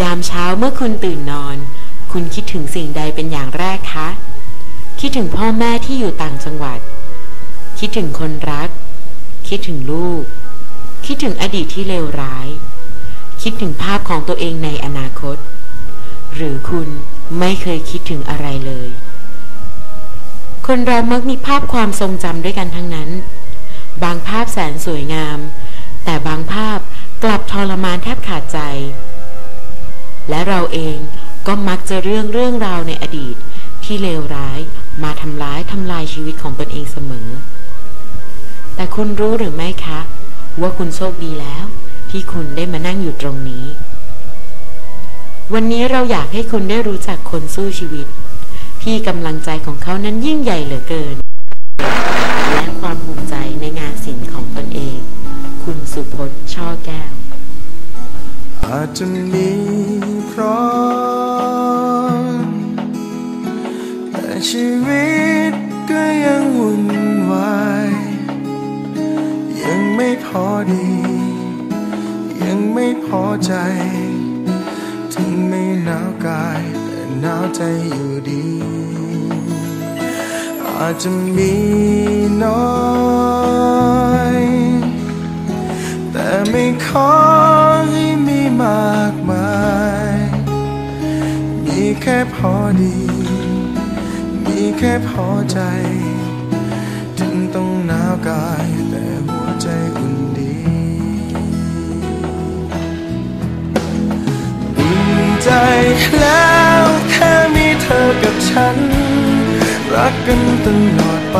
ยามเช้าเมื่อคุณตื่นนอน คุณคิดถึงสิ่งใดเป็นอย่างแรกคะ คิดถึงพ่อแม่ที่อยู่ต่างจังหวัด คิดถึงคนรัก คิดถึงลูก คิดถึงอดีตที่เลวร้าย คิดถึงภาพของตัวเองในอนาคต หรือคุณไม่เคยคิดถึงอะไรเลย คนเรามักมีภาพความทรงจำด้วยกันทั้งนั้น บางภาพแสนสวยงาม แต่บางภาพกลับทรมานแทบขาดใจ และเราเองก็มักจะเรื่องเรื่องราวในอดีต ที่เลวร้ายมาทำร้ายทำลายชีวิตของตนเองเสมอ แต่คุณรู้หรือไม่คะ ว่าคุณโชคดีแล้ว ที่คุณได้มานั่งอยู่ตรงนี้ วันนี้เราอยากให้คุณได้รู้จักคนสู้ชีวิต ที่กำลังใจของเขานั้นยิ่งใหญ่เหลือเกิน และความภูมิใจในงานศิลป์ของตนเอง คุณสุพจน์ช่อแก้วอาจจะมี แต่ชีวิตก็ยังวุ่นวาย ยังไม่พอดี ยังไม่พอใจ ถึงไม่หนาวกายแต่หนาวใจอยู่ดี อาจจะมีน้อย แต่ไม่ขอให้มีมากมาย มีแค่พอดีมี แค่พอใจ ถึงต้องหนาวกาย แต่หัวใจอุ่นดีอุ่นใจแล้วแค่มีเธอกับฉัน รักกันตลอดไป